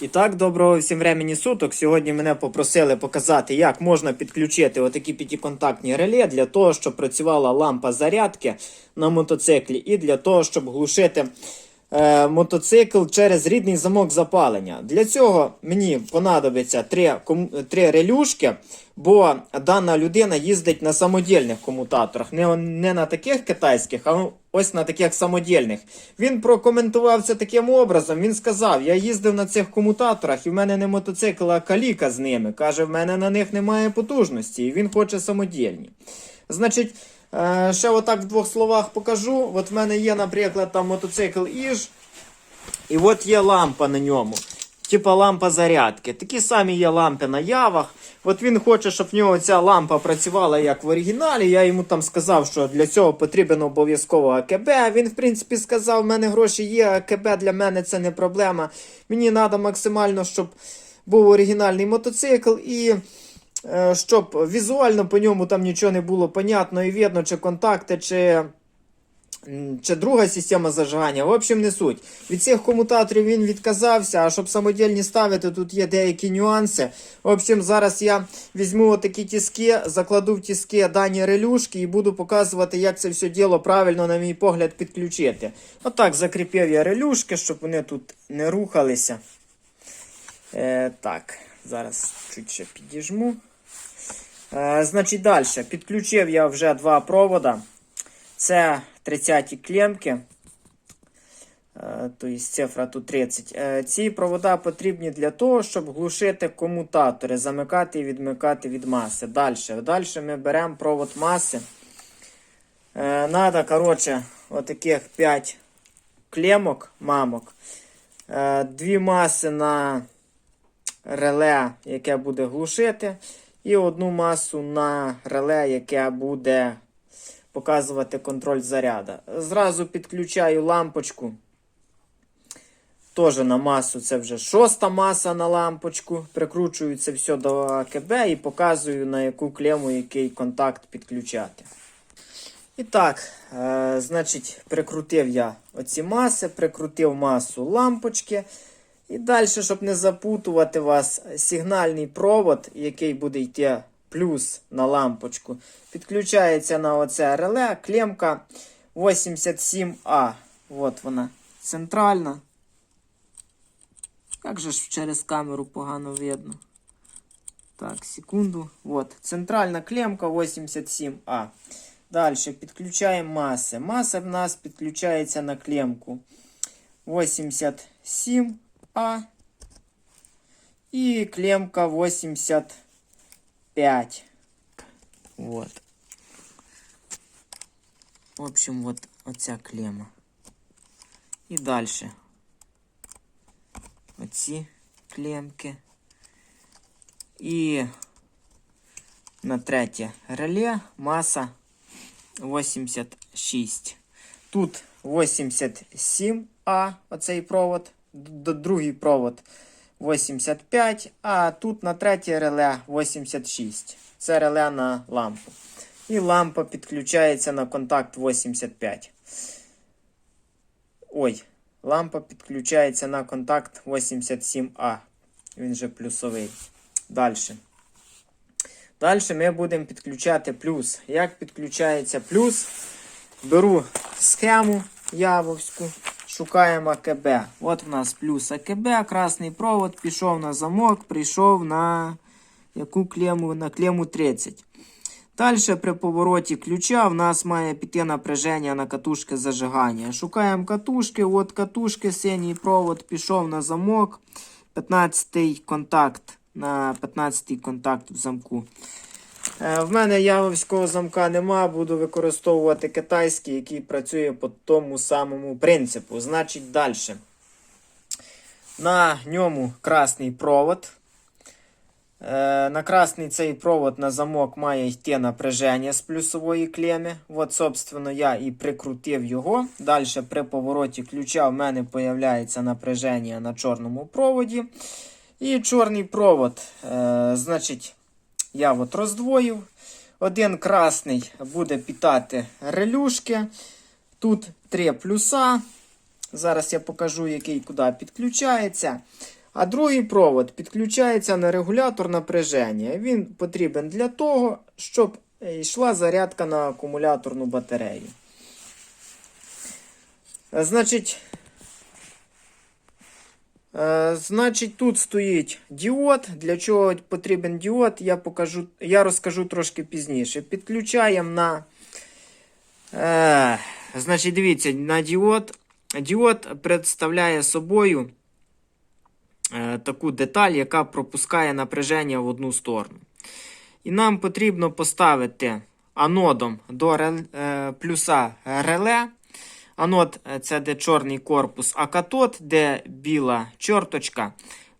І так, доброго всім времені суток. Сьогодні мене попросили показати, як можна підключити отакі п'ятиконтактні реле для того, щоб працювала лампа зарядки на мотоциклі, і для того, щоб глушити е, мотоцикл через рідний замок запалення. Для цього мені понадобиться три, кому- три релюшки, бо дана людина їздить на самодільних комутаторах, не, не на таких китайських, а ось на таких самодільних. Він прокоментував це таким образом. Він сказав: я їздив на цих комутаторах, і в мене не мотоцикл, а каліка з ними. Каже, в мене на них немає потужності, і він хоче самодільні. Значить, е, ще отак в двох словах покажу. От в мене є, наприклад, там мотоцикл Іж, і от є лампа на ньому. Типа лампа зарядки. Такі самі є лампи на явах. От він хоче, щоб в нього ця лампа працювала як в оригіналі. Я йому там сказав, що для цього потрібен обов'язково АКБ. Він, в принципі, сказав, в мене гроші є, АКБ для мене це не проблема. Мені треба максимально, щоб був оригінальний мотоцикл і. Е, Щоб візуально по ньому там нічого не було понятно і видно, чи контакти, чи чи друга система зажигання, в общем, не суть. Від цих комутаторів він відказався, а щоб самодільні ставити, тут є деякі нюанси. В общем, зараз я візьму отакі тіски, закладу в тіски дані релюшки і буду показувати, як це все діло правильно, на мій погляд, підключити. Отак закріпив я релюшки, щоб вони тут не рухалися. Е, так, зараз чуть ще підіжму. Е, значить, далі. Підключив я вже два провода. Це 30 клемки. Тобто цифра тут 30. Е, Ці провода потрібні для того, щоб глушити комутатори, замикати і відмикати від маси. Далі. Далі ми беремо провод маси. Надо, коротше, отаких 5 клемок, мамок. Дві маси на реле, яке буде глушити. І одну масу на реле, яке буде показувати контроль заряду. Зразу підключаю лампочку. Теж на масу, це вже шоста маса на лампочку. Прикручую це все до АКБ і показую, на яку клему який контакт підключати. І так, е, значить, прикрутив я оці маси, прикрутив масу лампочки. І далі, щоб не запутувати вас, сигнальний провод, який буде йти плюс на лампочку, підключається на оце реле, клемка 87А. От вона, центральна. Як же ж через камеру погано видно? Так, секунду. От, центральна клемка 87А. Далі підключаємо маси. Маса в нас підключається на клемку 87А. І клемка 85. Вот. В общем, вот оця клема. І далі. Оці клемки. І на третє реле маса 86. Тут 87А, оцей провод, д- Другий провод 85, а тут на третє реле 86. Це реле на лампу. І лампа підключається на контакт 85. Ой, лампа підключається на контакт 87А. Він же плюсовий. Далі. Далі ми будемо підключати плюс. Як підключається плюс? Беру схему явовську, шукаємо АКБ. От в нас плюс АКБ, красний провод, пішов на замок, прийшов на яку клему? На клему 30. Далі при повороті ключа в нас має піти напряження на катушки зажигання. Шукаємо катушки, от катушки, синій провод пішов на замок. 15 контакт на 15 контакт в замку. Е, В мене явовського замка нема, буду використовувати китайський, який працює по тому самому принципу. Значить, далі. На ньому красний провод. Е, На красний цей провод на замок має йти напряження з плюсової клеми. От, собственно, я і прикрутив його. Далі при повороті ключа в мене з'являється напряження на чорному проводі. І чорний провод, е, значить, я от роздвоїв. Один красний буде питати релюшки. Тут три плюса. Зараз я покажу, який куди підключається. А другий провод підключається на регулятор напряження. Він потрібен для того, щоб йшла зарядка на акумуляторну батарею. Значить, значить, тут стоїть діод. Для чого потрібен діод, я покажу, я розкажу трошки пізніше. Підключаємо на. Е, значить, дивіться, на діод. Діод представляє собою е, таку деталь, яка пропускає напряження в одну сторону. І нам потрібно поставити анодом до рел- е, плюса реле. Анод е, це де чорний корпус, а катод, де біла чорточка,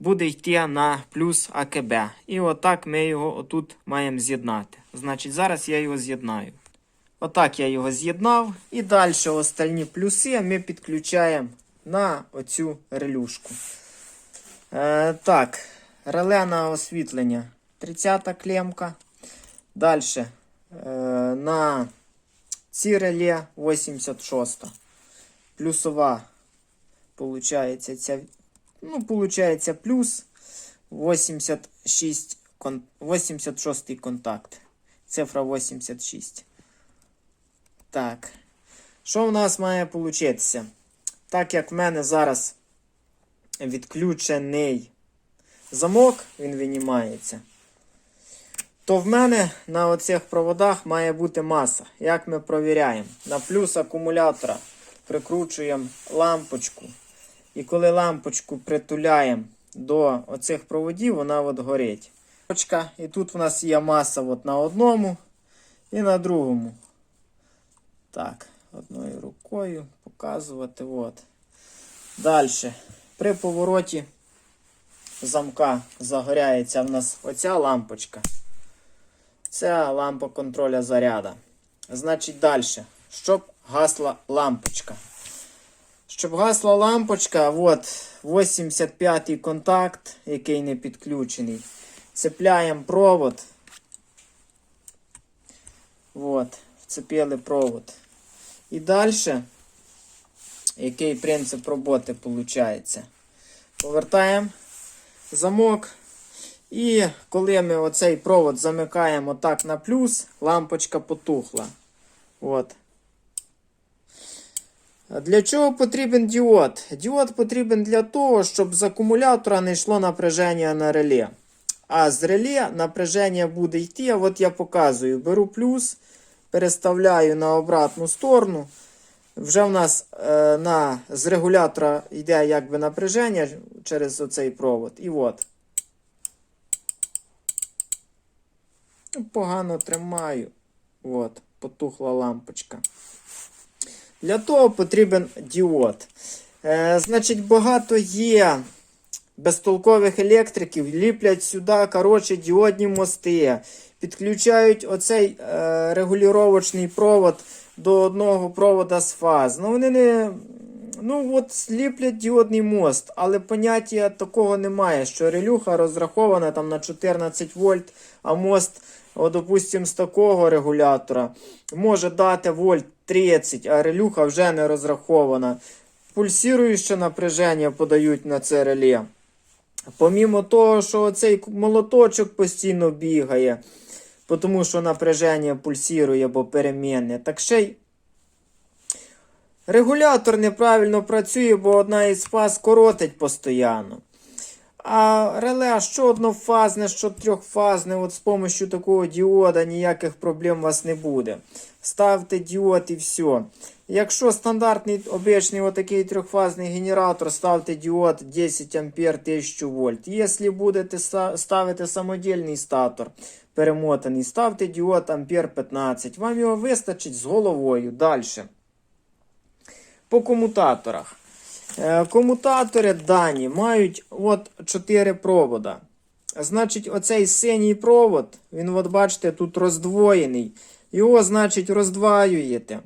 буде йти на плюс АКБ. І отак ми його отут маємо з'єднати. Значить, зараз я його з'єднаю. Отак я його з'єднав. І далі остальні плюси ми підключаємо на оцю релюшку. Е, так, реле на освітлення 30-та клемка. Далі е, на ці реле 86. Плюсова, получається, ця, ну, получається плюс 86, кон, 86 контакт. Цифра 86. Так. Що в нас має получитися? Так як в мене зараз відключений замок, він винімається, то в мене на оцих проводах має бути маса. Як ми провіряємо? На плюс акумулятора прикручуємо лампочку. І коли лампочку притуляємо до оцих проводів, вона от горить. І тут в нас є маса от на одному і на другому. Так, одною рукою показувати. От. Далі. При повороті замка загоряється в нас оця лампочка. Це лампа контроля заряда. Значить, далі. Щоб гасла лампочка. Щоб гасла лампочка, от 85-й контакт, який не підключений. Цепляємо провод. От, вцепили провод. І далі, який принцип роботи виходить? Повертаємо замок. І коли ми оцей провод замикаємо так на плюс, лампочка потухла. От. Для чого потрібен діод? Діод потрібен для того, щоб з акумулятора не йшло напряження на реле. А з реле напряження буде йти. а От я показую. Беру плюс, переставляю на обратну сторону. Вже в нас е, на, з регулятора йде якби напряження через оцей провод. І от. Погано тримаю. От, потухла лампочка. Для того потрібен діод. Е, значить, багато є безтолкових електриків, ліплять сюди, коротше, діодні мости. Підключають оцей е, регулювачний провод до одного провода з фаз. Ну, вони не. Ну, от сліплять діодний мост, але поняття такого немає, що релюха розрахована там на 14 вольт, а мост, о, допустим, з такого регулятора може дати вольт 30, а релюха вже не розрахована. Пульсіруюче напряження подають на це реле. Помімо того, що цей молоточок постійно бігає, тому що напряження пульсірує або перемінне, так ще й регулятор неправильно працює, бо одна із фаз коротить постійно. А реле, що однофазне, що трьохфазне, от з допомогою такого діода ніяких проблем у вас не буде. Ставте діод і все. Якщо стандартний обичний отакий трьохфазний генератор, ставте діод 10 ампер 1000 вольт. Якщо будете ставити самодільний статор перемотаний, ставте діод ампер 15. Вам його вистачить з головою. Далі. По комутаторах. Е, Комутатори дані мають от 4 провода. Значить, оцей синій провод, він, от бачите, тут роздвоєний. Його, значить, роздваюєте.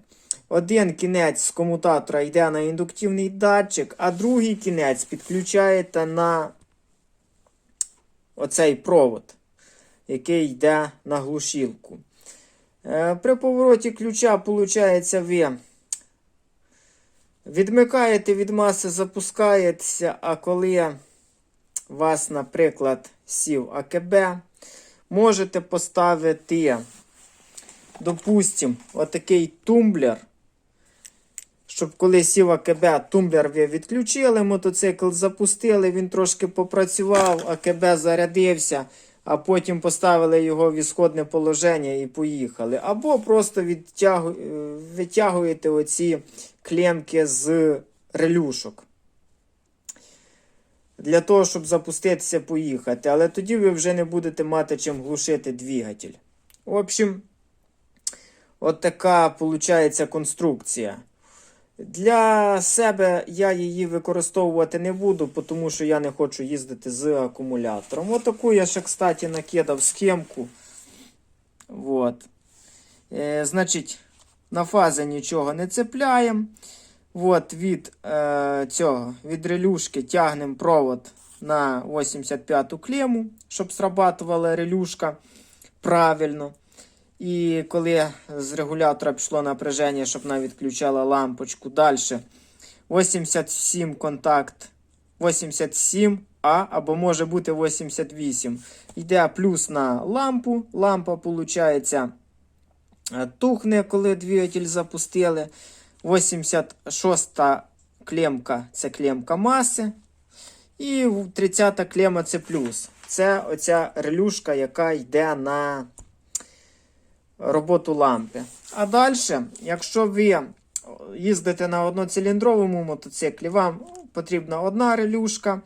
Один кінець з комутатора йде на індуктивний датчик, а другий кінець підключаєте на оцей провод, який йде на глушілку. Е, При повороті ключа, виходить, ви Відмикаєте від маси, запускаєтеся, а коли вас, наприклад, сів АКБ, можете поставити, допустим, отакий тумблер. Щоб коли сів АКБ, тумблер ви відключили, мотоцикл запустили, він трошки попрацював, АКБ зарядився, а потім поставили його в ісходне положення і поїхали. Або просто відтягу... е, витягуєте оці клемки з релюшок. Для того, щоб запуститися, поїхати. Але тоді ви вже не будете мати чим глушити двигатель. В общем, от така виходить конструкція. Для себе я її використовувати не буду, тому що я не хочу їздити з акумулятором. Отаку я ще, кстати, накидав схемку. Вот. Е, значить, на фази нічого не цепляємо. От від е, цього, від релюшки тягнемо провод на 85-ту клему, щоб срабатувала релюшка правильно. І коли з регулятора пішло напряження, щоб вона відключала лампочку далі. 87 контакт 87 А або може бути 88. Йде плюс на лампу. Лампа, виходить, тухне, коли двигатель запустили. 86 клемка це клемка маси. І 30 клема це плюс. Це оця релюшка, яка йде на роботу лампи. А далі, якщо ви їздите на одноциліндровому мотоциклі, вам потрібна одна релюшка.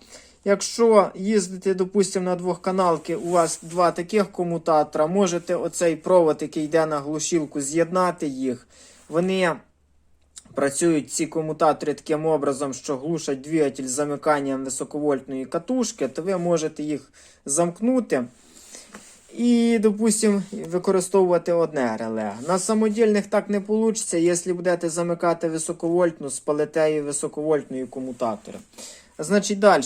Якщо їздите, допустимо, на двохканалки, у вас два таких комутатора, можете оцей провод, який йде на глушилку, з'єднати їх. Вони працюють ці комутатори таким образом, що глушать двигатель з замиканням високовольтної катушки, то ви можете їх замкнути. І, допустимо, використовувати одне реле. На самодільних так не вийде, якщо будете замикати високовольтну з палетею високовольтної комутатори. Значить, далі.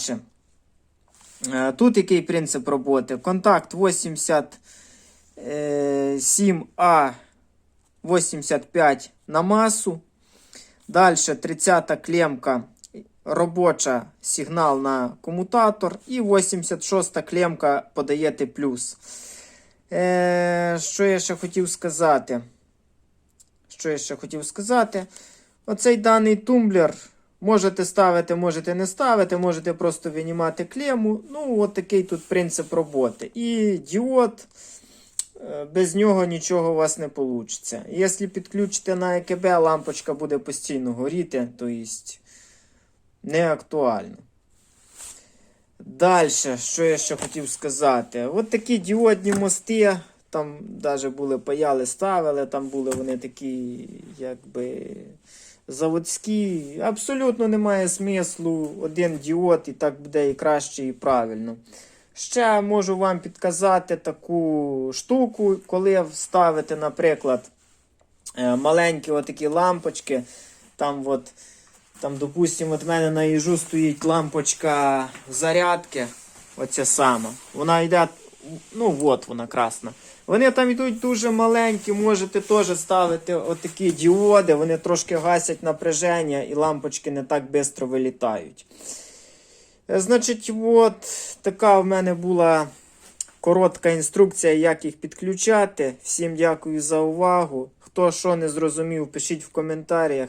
Е, Тут який принцип роботи? Контакт 87А 85 на масу. Далі 30 клемка робоча сигнал на комутатор. І 86-та клемка подаєте плюс. Е, що я ще хотів сказати? Що я ще хотів сказати? Оцей даний тумблер можете ставити, можете не ставити, можете просто винімати клему. Ну, от такий тут принцип роботи. І діод, е, без нього нічого у вас не вийде. Якщо підключите на ЕКБ, лампочка буде постійно горіти, тобто не актуально. Далі, що я ще хотів сказати? От такі діодні мости, там навіть були паяли, ставили, там були вони такі, якби заводські. Абсолютно немає смислу. Один діод і так буде і краще, і правильно. Ще можу вам підказати таку штуку, коли вставити, наприклад, е, маленькі отакі лампочки. Там от там, допустимо, от мене на їжу стоїть лампочка зарядки. Оця сама. Вона йде. Ну, от вона красна. Вони там йдуть дуже маленькі, можете теж ставити отакі діоди, вони трошки гасять напряження і лампочки не так швидко вилітають. Значить, от така в мене була коротка інструкція, як їх підключати. Всім дякую за увагу. Хто що не зрозумів, пишіть в коментарях.